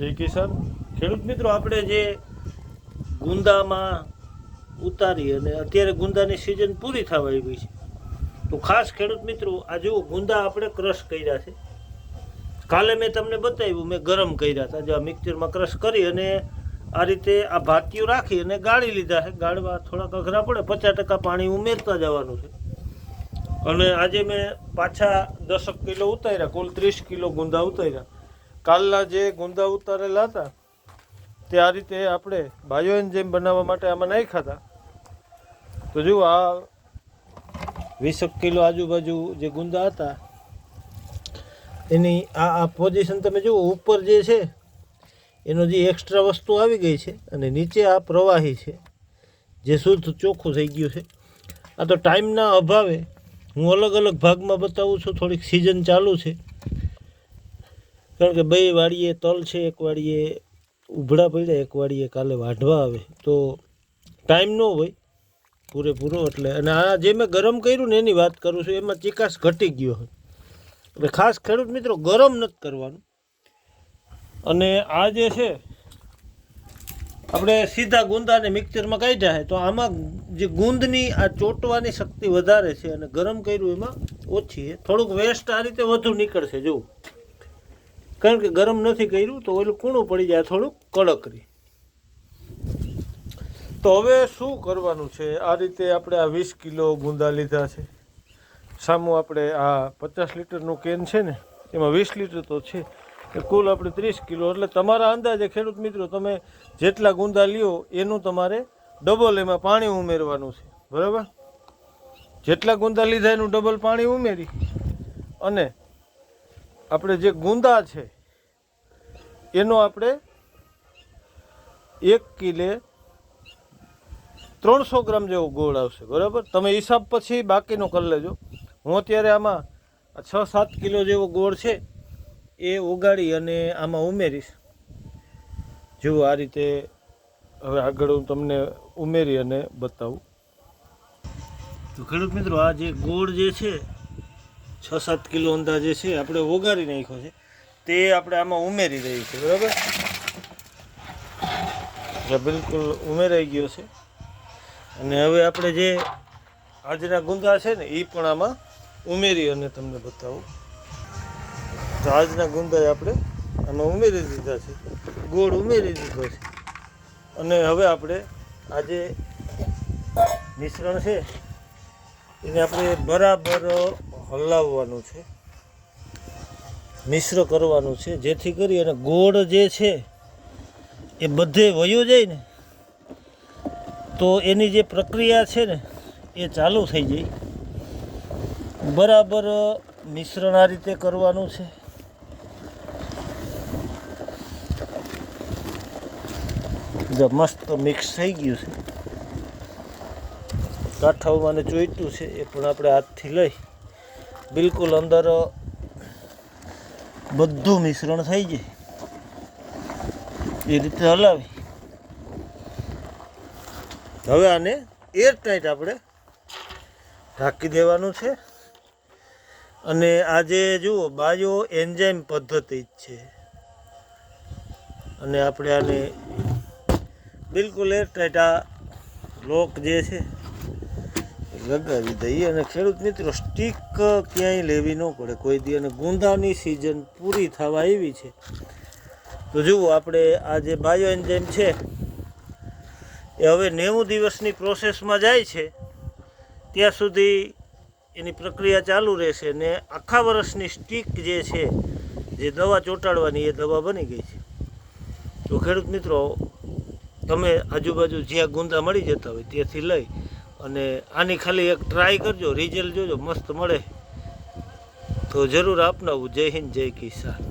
જય કિસાન. ખેડૂત મિત્રો, આપણે જે ગુંદામાં ઉતારી અને અત્યારે ગુંદાની સિઝન પૂરી થવા આવી છે. તો ખાસ ખેડૂત મિત્રો, આ જુઓ, ગુંદા આપણે ક્રશ કર્યા છે. કાલે મેં તમને બતાવ્યું, મેં ગરમ કર્યા હતા, જો આ મિક્સરમાં ક્રશ કરી અને આ રીતે આ ભાતીઓ રાખી અને ગાળી લીધા છે. ગાળવા થોડાક અઘરા પડે, પચાસ ટકા પાણી ઉમેરતા જવાનું છે. અને આજે મેં પાછા દસક કિલો ઉતાર્યા, કુલ ત્રીસ કિલો ગુંદા ઉતાર્યા. કાલના જે ગુંદા ઉતારેલા હતા, તે આ રીતે આપણે બાયોએન જેમ બનાવવા માટે આમાં નાખ્યા હતા. તો જુઓ, આ વીસક કિલો આજુબાજુ જે ગુંદા હતા, એની આ આ પોઝિશન તમે જુઓ, ઉપર જે છે, એનો જે એક્સ્ટ્રા વસ્તુ આવી ગઈ છે અને નીચે આ પ્રવાહી છે, જે શુદ્ધ ચોખ્ખું થઈ ગયું છે. આ તો ટાઈમના અભાવે હું અલગ અલગ ભાગમાં બતાવું છું, થોડીક સિઝન ચાલુ છે. કારણ કે બે વાડીએ તલ છે, એક વાડીએ ઉભડા પડ્યા, એક વાડીએ કાલે વાઢવા આવે. તો ટાઈમ ન હોય, પૂરેપૂરો એટલે. અને આ જે મેં ગરમ કર્યું ને એની વાત કરું છું, એમાં ચિકાસ ઘટી ગયો હોય એટલે ખાસ ખેડૂત મિત્રો, ગરમ નથી કરવાનું. અને આ જે છે, આપણે સીધા ગુંદાને મિક્સરમાં કાઢ્યા છે તો આમાં જે ગુંદની આ ચોંટવાની શક્તિ વધારે છે અને ગરમ કર્યું એમાં ઓછી છે. થોડુંક વેસ્ટ આ રીતે વધુ નીકળશે જોવું કારણ કે ગરમ નથી કર્યું તો ઓલું કૂણું પડી જાય, થોડુંક કડક રહી તો હવે શું કરવાનું છે? આ રીતે આપણે આ વીસ કિલો ગુંદા લીધા છે. સામું આપણે આ પચાસ લીટરનું કેન છે ને, એમાં વીસ લીટર તો છે. કુલ આપણે ત્રીસ કિલો, એટલે તમારા અંદાજે ખેડૂત મિત્રો, તમે જેટલા ગુંદા લ્યો, એનું તમારે ડબલ એમાં પાણી ઉમેરવાનું છે. બરાબર? જેટલા ગુંદા લીધા એનું ડબલ પાણી ઉમેરી અને આપણે જે ગુંદા છે, એનો આપણે એક કિલે ત્રણસો ગ્રામ જેવો ગોળ આવશે, બરાબર? તમે હિસાબ પછી બાકીનો કરી લેજો. હું અત્યારે આમાં છ સાત કિલો જેવો ગોળ છે, એ ઉગાડી અને આમાં ઉમેરીશ. જુઓ આ રીતે હવે આગળ હું તમને ઉમેરી અને બતાવું. તો ખેડૂત મિત્રો, આ જે ગોળ જે છે છ સાત કિલો અંદાજે છે, આપણે ઓગાળી નાખ્યો છે. તે આપણે આમાં ઉમેરી રહી છે, બરાબર? બિલકુલ ઉમેરાઈ ગયો છે. અને હવે આપણે જે આજના ગુંદા છે ને એ પણ આમાં ઉમેરી અને તમને બતાવું. તો આજના ગુંદા આપણે આમાં ઉમેરી દીધા છે. ગોળ ઉમેરી દીધો છે. અને હવે આપણે આજે મિશ્રણ છે, એને આપણે બરાબર હલાવવાનું છે, મિશ્ર કરવાનું છે, જેથી કરી અને ગોળ જે છે એ બધે વયો જાય ને, તો એની જે પ્રક્રિયા છે ને એ ચાલુ થઈ જાય. બરાબર મિશ્રણ આ રીતે કરવાનું છે. જો મસ્ત મિક્સ થઈ ગયું છે. કાંઠાઓમાં ને ચોઈટું છે, એ પણ આપણે હાથથી લઈ બિલકુલ અંદર બધું મિશ્રણ થઈ જાય એ રીતે હલાવી. હવે આને એર ટાઈટ આપણે ઢાંકી દેવાનું છે. અને આજે જુઓ, બાયો એન્જાઇમ પદ્ધતિ જ છે. અને આપણે આને બિલકુલ એર ટાઈટ આ લોક જે છે લગાવી દઈએ અને ખેડૂત મિત્રો, સ્ટીક ક્યાંય લેવી ન પડે. કોઈ દી અને ગુંદાની સિઝન પૂરી થવા આવી છે. તો જુઓ, આપણે આ જે બાયો એન્ઝાઇમ છે, એ હવે નેવું દિવસની પ્રોસેસમાં જાય છે. ત્યાં સુધી એની પ્રક્રિયા ચાલુ રહેશે ને આખા વર્ષની સ્ટીક જે છે, જે દવા ચોંટાડવાની, એ દવા બની ગઈ છે. તો ખેડૂત મિત્રો, તમે આજુબાજુ જ્યાં ગુંદા મળી જતા હોય, ત્યાંથી લઈ અને આની ખાલી એક ટ્રાય કરજો રિઝલ્ટ જોજો, મસ્ત મળે. તો જરૂર આપનાવું. જય હિન્દ, જય કિસાન.